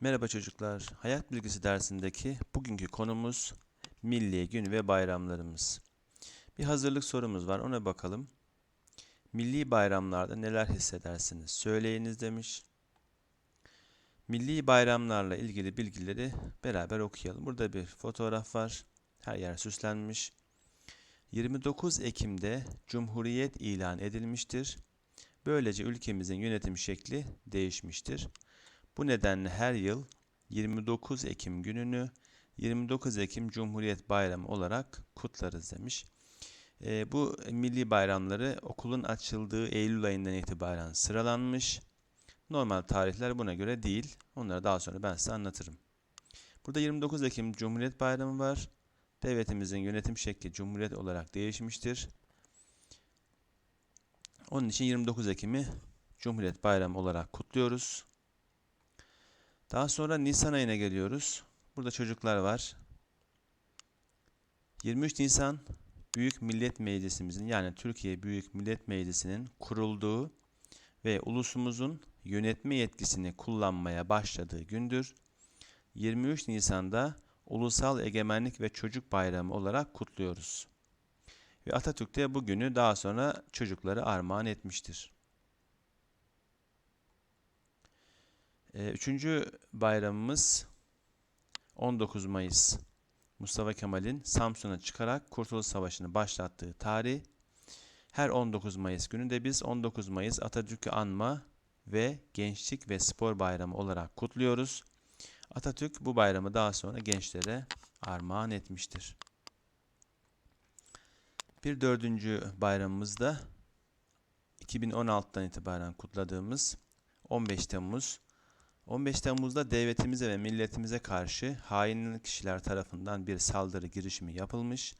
Merhaba çocuklar. Hayat bilgisi dersindeki bugünkü konumuz milli gün ve bayramlarımız. Bir hazırlık sorumuz var. Ona bakalım. Milli bayramlarda neler hissedersiniz? Söyleyiniz demiş. Milli bayramlarla ilgili bilgileri beraber okuyalım. Burada bir fotoğraf var. Her yer süslenmiş. 29 Ekim'de Cumhuriyet ilan edilmiştir. Böylece ülkemizin yönetim şekli değişmiştir. Bu nedenle her yıl 29 Ekim gününü 29 Ekim Cumhuriyet Bayramı olarak kutlarız demiş. E, bu milli bayramları okulun açıldığı Eylül ayından itibaren sıralanmış. Normal tarihler buna göre değil. Onları daha sonra ben size anlatırım. Burada 29 Ekim Cumhuriyet Bayramı var. Devletimizin yönetim şekli Cumhuriyet olarak değişmiştir. Onun için 29 Ekim'i Cumhuriyet Bayramı olarak kutluyoruz. Daha sonra Nisan ayına geliyoruz. Burada çocuklar var. 23 Nisan Büyük Millet Meclisimizin yani Türkiye Büyük Millet Meclisi'nin kurulduğu ve ulusumuzun yönetme yetkisini kullanmaya başladığı gündür. 23 Nisan'da Ulusal Egemenlik ve Çocuk Bayramı olarak kutluyoruz. Ve Atatürk de bu günü daha sonra çocuklara armağan etmiştir. Üçüncü bayramımız 19 Mayıs. Mustafa Kemal'in Samsun'a çıkarak Kurtuluş Savaşı'nı başlattığı tarih. Her 19 Mayıs günü de biz 19 Mayıs Atatürk'ü anma ve Gençlik ve Spor Bayramı olarak kutluyoruz. Atatürk bu bayramı daha sonra gençlere armağan etmiştir. Bir dördüncü bayramımız da 2016'dan itibaren kutladığımız 15 Temmuz 15 Temmuz'da devletimize ve milletimize karşı hain kişiler tarafından bir saldırı girişimi yapılmış.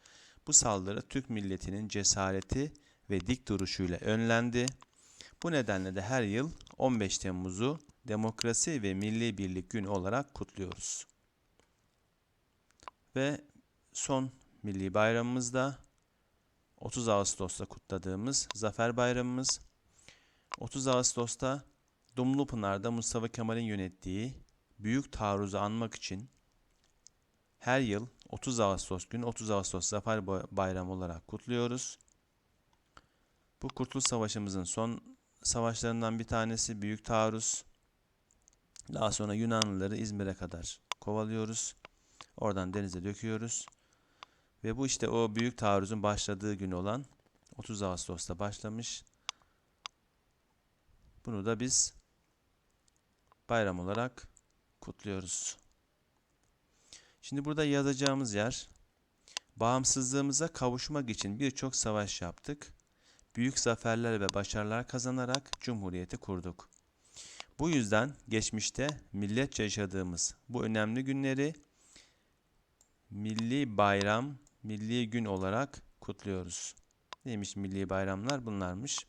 Bu saldırı Türk milletinin cesareti ve dik duruşuyla önlendi. Bu nedenle de her yıl 15 Temmuz'u Demokrasi ve Milli Birlik Günü olarak kutluyoruz. Ve son milli bayramımız da 30 Ağustos'ta kutladığımız Zafer Bayramımız. 30 Ağustos'ta Dumlupınar'da Mustafa Kemal'in yönettiği büyük taarruzu anmak için her yıl 30 Ağustos günü 30 Ağustos Zafer Bayramı olarak kutluyoruz. Bu Kurtuluş Savaşımızın son savaşlarından bir tanesi Büyük Taarruz. Daha sonra Yunanlıları İzmir'e kadar kovalıyoruz. Oradan denize döküyoruz. Ve bu işte o büyük taarruzun başladığı gün olan 30 Ağustos'ta başlamış. Bunu da biz bayram olarak kutluyoruz. Şimdi burada yazacağımız yer bağımsızlığımıza kavuşmak için birçok savaş yaptık. Büyük zaferler ve başarılar kazanarak cumhuriyeti kurduk. Bu yüzden geçmişte milletçe yaşadığımız bu önemli günleri milli bayram, milli gün olarak kutluyoruz. Neymiş milli bayramlar? Bunlarmış.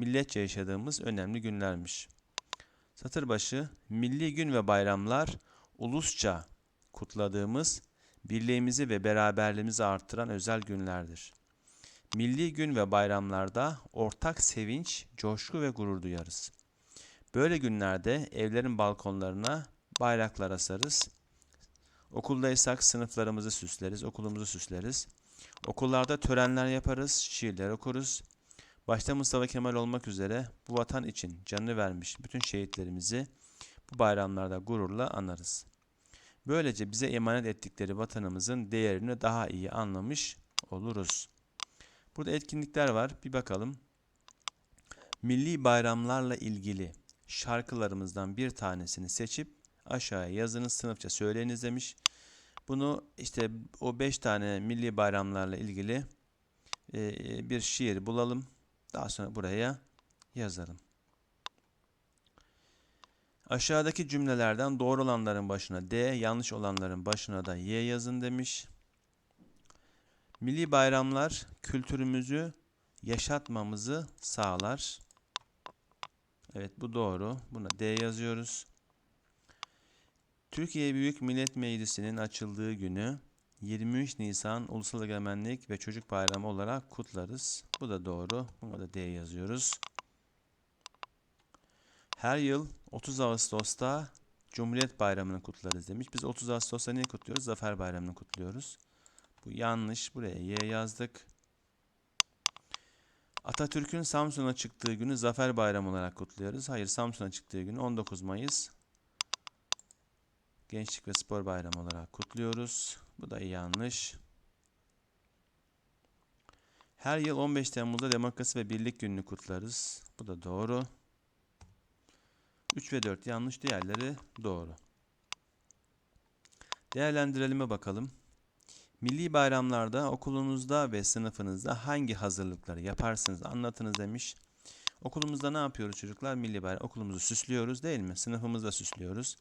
Milletçe yaşadığımız önemli günlermiş. Satır başı milli gün ve bayramlar ulusça kutladığımız birliğimizi ve beraberliğimizi arttıran özel günlerdir. Milli gün ve bayramlarda ortak sevinç, coşku ve gurur duyarız. Böyle günlerde evlerin balkonlarına bayraklar asarız. Okuldaysak sınıflarımızı süsleriz, okulumuzu süsleriz. Okullarda törenler yaparız, şiirler okuruz. Başta Mustafa Kemal olmak üzere bu vatan için canını vermiş bütün şehitlerimizi bu bayramlarda gururla anarız. Böylece bize emanet ettikleri vatanımızın değerini daha iyi anlamış oluruz. Burada etkinlikler var. Bir bakalım. Milli bayramlarla ilgili şarkılarımızdan bir tanesini seçip aşağıya yazınız sınıfça söyleyiniz demiş. Bunu işte o beş tane milli bayramlarla ilgili bir şiir bulalım. Daha sonra buraya yazalım. Aşağıdaki cümlelerden doğru olanların başına D, yanlış olanların başına da Y yazın demiş. Milli bayramlar kültürümüzü yaşatmamızı sağlar. Evet bu doğru. Buna D yazıyoruz. Türkiye Büyük Millet Meclisi'nin açıldığı günü 23 Nisan Ulusal Egemenlik ve Çocuk Bayramı olarak kutlarız. Bu da doğru. Buna da D yazıyoruz. Her yıl 30 Ağustos'ta Cumhuriyet Bayramı'nı kutlarız demiş. Biz 30 Ağustos'ta niye kutluyoruz? Zafer Bayramı'nı kutluyoruz. Bu yanlış. Buraya Y yazdık. Atatürk'ün Samsun'a çıktığı günü Zafer Bayramı olarak kutluyoruz. Hayır, Samsun'a çıktığı günü 19 Mayıs Gençlik ve Spor Bayramı olarak kutluyoruz. Bu da yanlış. Her yıl 15 Temmuz'da Demokrasi ve Birlik Günü'nü kutlarız. Bu da doğru. 3 ve 4 yanlış, diğerleri doğru. Değerlendirelim'e bakalım. Milli bayramlarda okulunuzda ve sınıfınızda hangi hazırlıkları yaparsınız anlatınız demiş. Okulumuzda ne yapıyoruz çocuklar? Milli bayram okulumuzu süslüyoruz değil mi? Sınıfımızda süslüyoruz.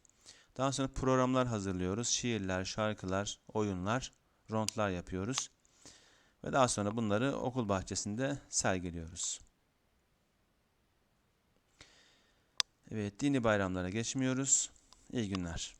Daha sonra programlar hazırlıyoruz. Şiirler, şarkılar, oyunlar, rondlar yapıyoruz. Ve daha sonra bunları okul bahçesinde sergiliyoruz. Evet, dini bayramlara geçmiyoruz. İyi günler.